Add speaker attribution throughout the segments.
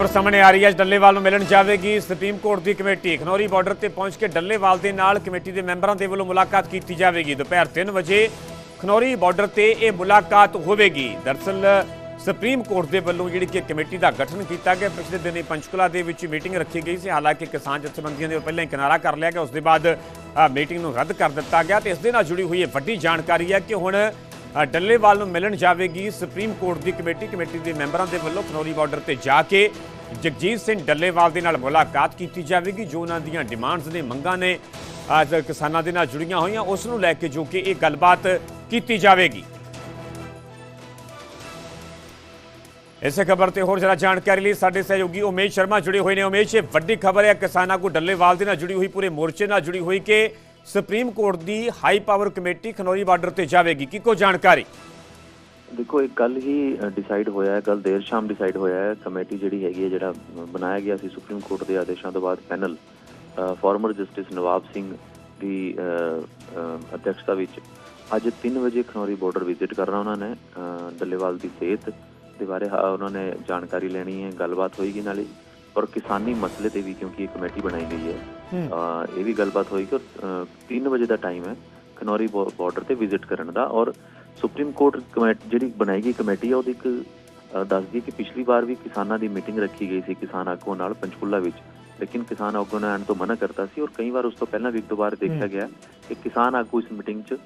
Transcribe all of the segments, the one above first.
Speaker 1: ਪਰ ਸਾਹਮਣੇ ਆ ਰਹੀ ਹੈ। ਡੱਲੇਵਾਲ ਨੂੰ ਮਿਲਣ ਜਾਵੇਗੀ ਸੁਪਰੀਮ ਕੋਰਟ ਦੀ ਕਮੇਟੀ। ਖਨੌਰੀ ਬਾਰਡਰ ਤੇ ਪਹੁੰਚ ਕੇ ਡੱਲੇਵਾਲ ਦੇ ਨਾਲ ਕਮੇਟੀ ਦੇ ਮੈਂਬਰਾਂ ਦੇ ਵੱਲੋਂ ਮੁਲਾਕਾਤ ਕੀਤੀ ਜਾਵੇਗੀ। ਦੁਪਹਿਰ 3 ਵਜੇ ਖਨੌਰੀ ਬਾਰਡਰ ਤੇ ਇਹ ਮੁਲਾਕਾਤ ਹੋਵੇਗੀ। ਦਰਸਲ ਸੁਪਰੀਮ ਕੋਰਟ ਦੇ ਵੱਲੋਂ ਜਿਹੜੀ ਕਿ ਕਮੇਟੀ ਦਾ ਗਠਨ ਕੀਤਾ ਗਿਆ, ਪਿਛਲੇ ਦਿਨੀ ਪੰਚਕੁਲਾ ਦੇ ਵਿੱਚ ਮੀਟਿੰਗ ਰੱਖੀ ਗਈ ਸੀ। ਹਾਲਾਂਕਿ ਕਿਸਾਨ ਜਥੇਬੰਦੀਆਂ ਦੇ ਪਹਿਲਾਂ ਹੀ ਕਿਨਾਰਾ ਕਰ ਲਿਆ ਗਿਆ। ਉਸ ਦੇ ਬਾਅਦ ਮੀਟਿੰਗ ਨੂੰ ਰੱਦ ਕਰ ਦਿੱਤਾ ਗਿਆ ਤੇ ਇਸ ਦੇ ਨਾਲ ਜੁੜੀ ਹੋਈ ਇਹ ਵੱਡੀ ਜਾਣਕਾਰੀ ਹੈ ਕਿ ਹੁਣ ਡੱਲੇਵਾਲ ਨੂੰ ਮਿਲਣ ਜਾਵੇਗੀ ਸੁਪਰੀਮ ਕੋਰਟ ਦੀ ਕਮੇਟੀ ਕਮੇਟੀ ਦੇ ਮੈਂਬਰਾਂ ਦੇ ਵੱਲੋਂ ਖਨੌਰੀ ਬਾਰਡਰ ਤੇ ਜਾ ਕੇ ਜਗਜੀਤ ਸਿੰਘ ਡੱਲੇਵਾਲ ਦੇ ਨਾਲ ਮੁਲਾਕਾਤ ਕੀਤੀ ਜਾਵੇਗੀ, ਜੋ ਉਹਨਾਂ ਦੀਆਂ ਡਿਮਾਂਡਸ ਨੇ, ਮੰਗਾਂ ਨੇ ਕਿਸਾਨਾਂ ਦੇ ਨਾਲ ਜੁੜੀਆਂ ਹੋਈਆਂ, ਉਸ ਨੂੰ ਲੈ ਕੇ ਜੋ ਕਿ ਇਹ ਗੱਲਬਾਤ ਕੀਤੀ ਜਾਵੇਗੀ। ਇਸੇ ਖਬਰ ਤੇ ਹੋਰ ਜਰਾ ਜਾਣਕਾਰੀ ਲਈ ਸਾਡੇ ਸਹਿਯੋਗੀ ਉਮੇਸ਼ ਸ਼ਰਮਾ ਜੁੜੇ ਹੋਏ ਨੇ। ਉਮੇਸ਼, ਇਹ ਵੱਡੀ ਖਬਰ ਹੈ, ਕਿਸਾਨਾਂ ਕੋ ਡੱਲੇਵਾਲ ਦੇ ਨਾਲ ਜੁੜੀ ਹੋਈ, ਪੂਰੇ ਮੋਰਚੇ ਨਾਲ ਜੁੜੀ ਹੋਈ ਕਿ ਸੁਪਰੀਮ ਕੋਰਟ ਦੀ high power committee Khanauri border ਤੇ ਜਾਵੇਗੀ। ਕੀ ਕੋ ਜਾਣਕਾਰੀ?
Speaker 2: ਦੇਖੋ ਇੱਕ ਕੱਲ ਹੀ ਡਿਸਾਈਡ ਹੋਇਆ ਹੈ ਕੱਲ ਦੇਰ ਸ਼ਾਮ ਡਿਸਾਈਡ ਹੋਇਆ ਹੈ। ਕਮੇਟੀ ਜਿਹੜੀ ਹੈਗੀ ਹੈ ਜਿਹੜਾ ਬਣਾਇਆ ਗਿਆ ਸੀ ਸੁਪਰੀਮ ਕੋਰਟ ਦੇ ਆਦੇਸ਼ਾਂ ਤੋਂ ਬਾਅਦ panel former justice Nawab Singh ਦੀ ਅ, ਅਧਿਕਸ਼ਤਾ ਵਿੱਚ ਅੱਜ 3 ਵਜੇ ਖਨੌਰੀ ਬਾਰਡਰ ਵਿਜ਼ਿਟ ਕਰਨਾ ਉਹਨਾਂ ਨੇ ਡੱਲੇਵਾਲ ਦੀ ਸਿਹਤ ਦੇ ਬਾਰੇ ਉਹਨਾਂ ਨੇ ਜਾਣਕਾਰੀ ਲੈਣੀ ਹੈ ਗੱਲਬਾਤ ਹੋਏਗੀ ਨਾਲੇ। ਔਰ ਕਿਸਾਨੀ ਮਸਲੇ ਤੇ ਵੀ ਕਿਉਂਕਿ ਇਹ ਕਮੇਟੀ ਬਣਾਈ ਗਈ ਹੈ। ਇਹ ਵੀ ਗੱਲਬਾਤ ਹੋਏਗੀ ਔਰ 3 ਵਜੇ ਦਾ ਟਾਈਮ ਹੈ ਖਨੌਰੀ ਬਾਰਡਰ ਤੇ ਵਿਜ਼ਿਟ ਕਰਨ ਦਾ ਔਰ ਸੁਪਰੀਮ ਕੋਰਟ ਕਮੇਟੀ ਜਿਹੜੀ ਬਣਾਈ ਗਈ ਕਮੇਟੀ ਹੈ ਉਹਦੀ ਇੱਕ ਦੱਸਦੀ ਕਿ ਪਿਛਲੀ ਵਾਰ ਵੀ ਕਿਸਾਨਾਂ ਦੀ ਮੀਟਿੰਗ ਰੱਖੀ ਗਈ ਸੀ ਕਿਸਾਨ ਆਗੂਆਂ ਨਾਲ ਪੰਚਕੂਲਾ ਵਿੱਚ ਲੇਕਿਨ ਕਿਸਾਨ ਆਗੂਆਂ ਨੇ ਆਉਣ ਤੋਂ ਮਨਾ ਕਰਤਾ ਸੀ ਔਰ ਕਈ ਵਾਰ ਉਸ ਤੋਂ ਪਹਿਲਾਂ ਵੀ ਇੱਕ ਦੋ ਵਾਰ ਦੇਖਿਆ ਗਿਆ ਕਿ ਕਿਸਾਨ ਆਗੂ ਇਸ ਮੀਟਿੰਗ 'ਚ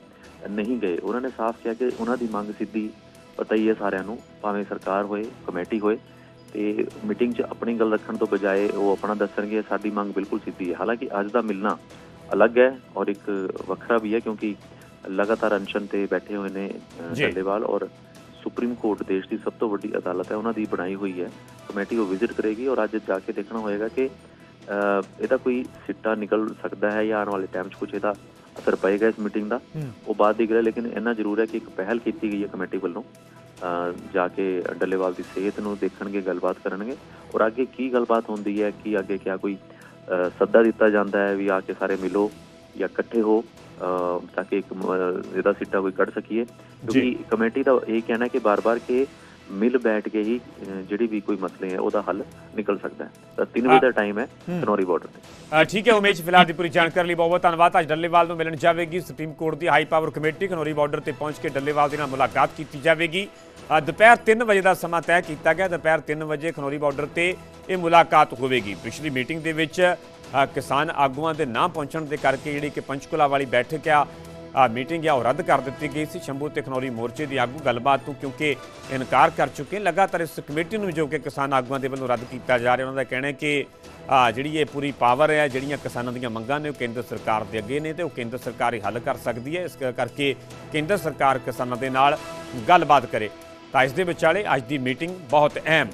Speaker 2: ਨਹੀਂ ਗਏ। ਉਹਨਾਂ ਨੇ ਸਾਫ਼ ਕਿਹਾ ਕਿ ਉਹਨਾਂ ਦੀ ਮੰਗ ਸਿੱਧੀ ਪਤਾ ਹੀ ਹੈ ਸਾਰਿਆਂ ਨੂੰ ਭਾਵੇਂ ਸਰਕਾਰ ਹੋਏ ਕਮੇਟੀ ਹੋਏ ਤੇ ਮੀਟਿੰਗ 'ਚ ਆਪਣੀ ਗੱਲ ਰੱਖਣ ਤੋਂ ਬਜਾਏ ਉਹ ਆਪਣਾ ਦੱਸਣਗੇ ਸਾਡੀ ਮੰਗ ਬਿਲਕੁਲ ਸਿੱਧੀ ਹੈ। ਹਾਲਾਂਕਿ ਅੱਜ ਦਾ ਮਿਲਣਾ ਅਲੱਗ ਹੈ ਔਰ ਇੱਕ ਵੱਖਰਾ ਵੀ ਹੈ ਕਿਉਂਕਿ ਲਗਾਤਾਰ ਅਨਸ਼ਨ ਤੇ ਬੈਠੇ ਹੋਏ ਨੇ। ਡੱਲੇਵਾਲ ਔਰ ਸੁਪਰੀਮ ਕੋਰਟ ਦੇਸ਼ ਦੀ ਸਭ ਤੋਂ ਵੱਡੀ ਅਦਾਲਤ ਹੈ। ਉਹਨਾਂ ਦੀ ਬਣਾਈ ਹੋਈ ਹੈ ਕਮੇਟੀ ਉਹ ਵਿਜ਼ਿਟ ਕਰੇਗੀ ਔਰ ਅੱਜ ਜਾ ਕੇ ਦੇਖਣਾ ਹੋਏਗਾ ਕਿ ਇਹਦਾ ਕੋਈ ਸਿੱਟਾ ਨਿਕਲ ਸਕਦਾ ਹੈ ਜਾਂ ਆਉਣ ਵਾਲੇ ਟਾਈਮ 'ਚ ਕੁਝ ਇਹਦਾ ਅਸਰ ਪਏਗਾ ਇਸ ਮੀਟਿੰਗ ਦਾ। ਉਹ ਬਾਅਦ ਦੀ ਗੱਲ ਹੈ ਲੇਕਿਨ ਇੰਨਾ ਜ਼ਰੂਰ ਹੈ ਕਿ ਇੱਕ ਪਹਿਲ ਕੀਤੀ ਗਈ ਹੈ ਕਮੇਟੀ ਵੱਲੋਂ। ਜਾ ਕੇ ਡੱਲੇਵਾਲ ਦੀ ਸਿਹਤ ਨੂੰ ਦੇਖਣਗੇ ਗੱਲਬਾਤ ਕਰਨਗੇ। ਔਰ ਅੱਗੇ ਕੀ ਗੱਲਬਾਤ ਹੁੰਦੀ ਹੈ ਕੀ ਅੱਗੇ ਕਿਆ ਕੋਈ ਸੱਦਾ ਦਿੱਤਾ ਜਾਂਦਾ ਹੈ ਵੀ ਆ ਕੇ ਸਾਰੇ ਮਿਲੋ ਜਾਂ ਇਕੱਠੇ ਹੋ ਤਾਂ ਕਿ ਇੱਕ ਇਹਦਾ ਸਿੱਟਾ ਕੋਈ ਕੱਢ ਸਕੀਏ। ਕਿਉਂਕਿ ਕਮੇਟੀ ਦਾ ਇਹ ਕਹਿਣਾ ਹੈ ਕਿ ਬਾਰ-ਬਾਰ ਕਿ ਮਿਲ ਬੈਠ ਕੇ ਹੀ ਜਿਹੜੀ ਵੀ ਕੋਈ ਮਸਲੇ ਹੈ ਉਹਦਾ ਹੱਲ ਨਿਕਲ ਸਕਦਾ ਹੈ। ਤਾਂ 3 ਵਜੇ ਦਾ ਟਾਈਮ ਹੈ ਕਨੌਰੀ ਬਾਰਡਰ ਤੇ।
Speaker 1: ਠੀਕ ਹੈ ਉਮੇਸ਼ ਫਿਲਹਾਲ ਦੀ ਪੂਰੀ ਜਾਣਕਾਰੀ ਲਈ ਬਹੁਤ ਬਹੁਤ ਧੰਨਵਾਦ। ਅੱਜ ਡੱਲੇਵਾਲ ਨੂੰ ਮਿਲਣ ਜਾਵੇਗੀ। ਸੁਪਰੀਮ ਕੋਰਟ ਦੀ high power committee Khanauri border ਤੇ ਪਹੁੰਚ ਕੇ ਡੱਲੇਵਾਲ ਦੇ ਨਾਲ ਮੁਲਾਕਾਤ ਕੀਤੀ ਜਾਵੇਗੀ। ਦੁਪਹਿਰ 3 ਵਜੇ ਦਾ ਸਮਾਂ ਤੈਅ ਕੀਤਾ ਗਿਆ। ਦੁਪਹਿਰ 3 ਵਜੇ ਖਨੌਰੀ ਬਾਰਡਰ ਤੇ ਇਹ ਮੁਲਾਕਾਤ ਹੋਵੇਗੀ। ਪਿਛਲੀ ਮੀਟਿੰਗ ਦੇ ਵਿੱਚ ਕਿਸਾਨ ਆਗੂਆਂ ਦੇ ਨਾ ਪਹੁੰਚਣ ਦੇ ਕਰਕੇ ਜਿਹੜੀ ਕਿ ਪੰਚਕੁਲਾ ਵਾਲੀ ਬੈਠਕ ਆ ਮੀਟਿੰਗ ਆ, ਉਹ ਰੱਦ ਕਰ ਦਿੱਤੀ ਗਈ ਸੀ। ਸ਼ੰਭੂ ਤੇ ਖਨੌਰੀ ਮੋਰਚੇ ਦੀ ਆਗੂ ਗੱਲਬਾਤ ਤੋਂ ਕਿਉਂਕਿ ਇਨਕਾਰ ਕਰ ਚੁੱਕੇ ਲਗਾਤਾਰ ਇਸ ਕਮੇਟੀ ਨੂੰ ਜੋ ਕਿ ਕਿਸਾਨ ਆਗੂਆਂ ਦੇ ਵੱਲੋਂ ਰੱਦ ਕੀਤਾ ਜਾ ਰਿਹਾ, ਉਹਨਾਂ ਦਾ ਕਹਿਣਾ ਹੈ ਕਿ ਜਿਹੜੀ ਇਹ ਪੂਰੀ ਪਾਵਰ ਹੈ, ਜਿਹੜੀਆਂ ਕਿਸਾਨਾਂ ਦੀਆਂ ਮੰਗਾਂ ਨੇ, ਉਹ ਕੇਂਦਰ ਸਰਕਾਰ ਦੇ ਅੱਗੇ ਨੇ ਤੇ ਉਹ ਕੇਂਦਰ ਸਰਕਾਰ ਹੀ ਹੱਲ ਕਰ ਸਕਦੀ ਹੈ। ਇਸ ਕਰਕੇ ਕੇਂਦਰ ਸਰਕਾਰ ਕਿਸਾਨਾਂ ਦੇ ਨਾਲ ਗੱਲਬਾਤ ਕਰੇ। ਤਾਂ ਇਸ ਦੇ ਵਿਚਾਲੇ ਅੱਜ ਦੀ ਮੀਟਿੰਗ ਬਹੁਤ ਅਹਿਮ